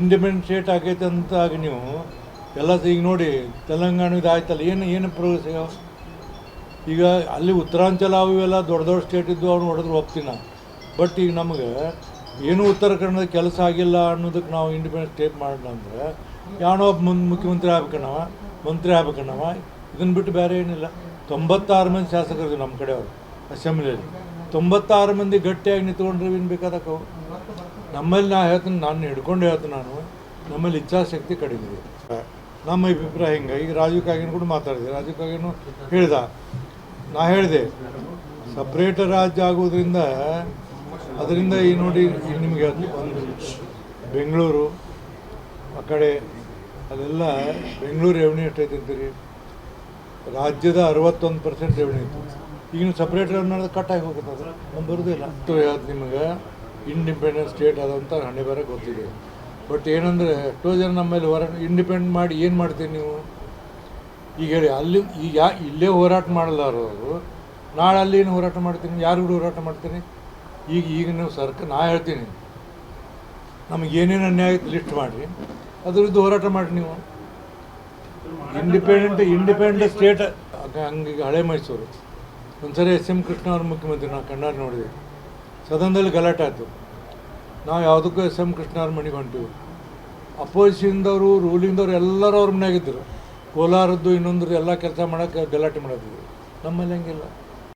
Independent state ಆಗೈತೆ ಅಂತ ಆಗಿ ನೀವು ಎಲ್ಲ ಈಗ ನೋಡಿ, ತೆಲಂಗಾಣದ ಆಯ್ತಲ್ಲ, ಏನು ಏನು ಪ್ರೋಗ್ರೆಸ್ ಈಗ? ಈಗ ಅಲ್ಲಿ ಉತ್ತರಾಂಚಲ ಅವು ಇವೆಲ್ಲ ದೊಡ್ಡ ದೊಡ್ಡ ಸ್ಟೇಟ್ ಇದ್ದು ಅವ್ರು ಹೊಡೆದ್ರು ಹೋಗ್ತೀನಿ ಬಟ್ ಈಗ ನಮಗೆ ಏನೂ ಉತ್ತರ ಕನ್ನಡದ ಕೆಲಸ ಆಗಿಲ್ಲ ಅನ್ನೋದಕ್ಕೆ ನಾವು ಇಂಡಿಪೆಂಡೆಂಟ್ ಸ್ಟೇಟ್ ಮಾಡೋಣ ಅಂದರೆ ಯಾವನೋ ಮುಂದೆ ಮುಖ್ಯಮಂತ್ರಿ ಆಗ್ಬೇಕಣ್ಣವ ಮಂತ್ರಿ ಆಗ್ಬೇಕಣ್ಣವ ಇದನ್ನು ಬಿಟ್ಟು ಬೇರೆ ಏನಿಲ್ಲ. ತೊಂಬತ್ತಾರು ಮಂದಿ ಶಾಸಕರು ನಮ್ಮ ಕಡೆಯವರು, ಅಸೆಂಬ್ಲಿಯಲ್ಲಿ. ತೊಂಬತ್ತಾರು ಮಂದಿ ಗಟ್ಟಿಯಾಗಿ ನಿಂತ್ಕೊಂಡ್ರೆ ಏನು ಬೇಕಾದಕ್ಕವು ನಮ್ಮಲ್ಲಿ ನಾ ಹೇಳ್ತೀನಿ ನಾನು ಹಿಡ್ಕೊಂಡು ಹೇಳ್ತೀನಿ ನಾನು, ನಮ್ಮಲ್ಲಿ ಇಚ್ಛಾಶಕ್ತಿ ಕಡಿಮೆ ಇದೆ. ನಮ್ಮ ಅಭಿಪ್ರಾಯ ಹಿಂಗೆ. ಈಗ ರಾಜೀವ್ ಕಾಗಿನ ಕೂಡ ಮಾತಾಡಿದೆ. ರಾಜೀವ್ ಕಾಗಿನ ಹೇಳ್ದ. ನಾ ಹೇಳಿದೆ ಸಪ್ರೇಟ್ ರಾಜ್ಯ ಆಗೋದ್ರಿಂದ ಅದರಿಂದ ಈ ನೋಡಿ ನಿಮಗೆ ಒಂದು ಬೆಂಗಳೂರು, ಆ ಕಡೆ ಅಲ್ಲೆಲ್ಲ ಬೆಂಗಳೂರು ರೆವೆನ್ಯೂ ಎಷ್ಟೈತೆ ಅಂತೀರಿ? ರಾಜ್ಯದ ಅರವತ್ತೊಂದು ಪರ್ಸೆಂಟ್ ರೆವೆನ್ಯೂ ಇತ್ತು. ಈಗ ನೀವು ಸಪ್ರೇಟ್ ರೆವೆನ್ಯೂ ಕಟ್ಟಾಗಿ ಹೋಗುತ್ತೆ ನಮ್ಗೆ ಬರೋದಿಲ್ಲ ಹೇಳ್ತು ನಿಮಗೆ. ಇಂಡಿಪೆಂಡೆಂಟ್ ಸ್ಟೇಟ್ ಅದಂತ ಹಣೆ ಗೊತ್ತಿದೆ. ಬಟ್ ಏನಂದರೆ ಎಷ್ಟೋ ಜನ ನಮ್ಮಲ್ಲಿ ಹೊರ ಇಂಡಿಪೆಂಡೆಂಟ್ ಮಾಡಿ ಏನು ಮಾಡ್ತೀರಿ ನೀವು? ಈಗ ಹೇಳಿ, ಅಲ್ಲಿ ಈಗ ಯಾ, ಇಲ್ಲೇ ಹೋರಾಟ ಮಾಡಲಾರವರು ನಾಳೆ ಅಲ್ಲಿ ಏನು ಹೋರಾಟ ಮಾಡ್ತೀನಿ? ಯಾರು ಕೂಡ ಹೋರಾಟ ಮಾಡ್ತೀನಿ? ಈಗ ಈಗ ನೀವು ಸರ್ಕ ನಾ ಹೇಳ್ತೀನಿ. ನಮಗೆ ಏನೇನು ಅನ್ಯಾಯ ಲಿಸ್ಟ್ ಮಾಡಿರಿ. ಅದರದ್ದು ಹೋರಾಟ ಮಾಡಿ ನೀವು. ಇಂಡಿಪೆಂಡೆಂಟ್ ಇಂಡಿಪೆಂಡೆಂಟ್ ಸ್ಟೇಟ್ ಹಂಗೆ ಹಳೆ ಮೈಸೂರು. ಒಂದ್ಸರಿ ಎಸ್ ಎಂ ಕೃಷ್ಣ ಅವ್ರ ಮುಖ್ಯಮಂತ್ರಿ ನಾವು ಕಣ್ಣಾರು ನೋಡಿದೆ. ಸದನದಲ್ಲಿ ಗಲಾಟೆ ಆಯಿತು. ನಾವು ಯಾವುದಕ್ಕೂ ಎಸ್ ಎಂ ಕೃಷ್ಣ ಅವ್ರ ಮನೆಗೆ ಹೊಂಟಿವಿ. ಅಪೋಸಿಷನ್ದವರು, ರೂಲಿಂಗ್ದವ್ರು ಎಲ್ಲರೂ ಅವ್ರ ಮನೆಯಾಗಿದ್ದರು. ಕೋಲಾರದ್ದು ಇನ್ನೊಂದು ಎಲ್ಲ ಕೆಲಸ ಮಾಡೋಕ್ಕೆ ಗಲಾಟೆ ಮಾಡೋದಿದ್ರು ನಮ್ಮಲ್ಲಿ ಹಂಗಿಲ್ಲ.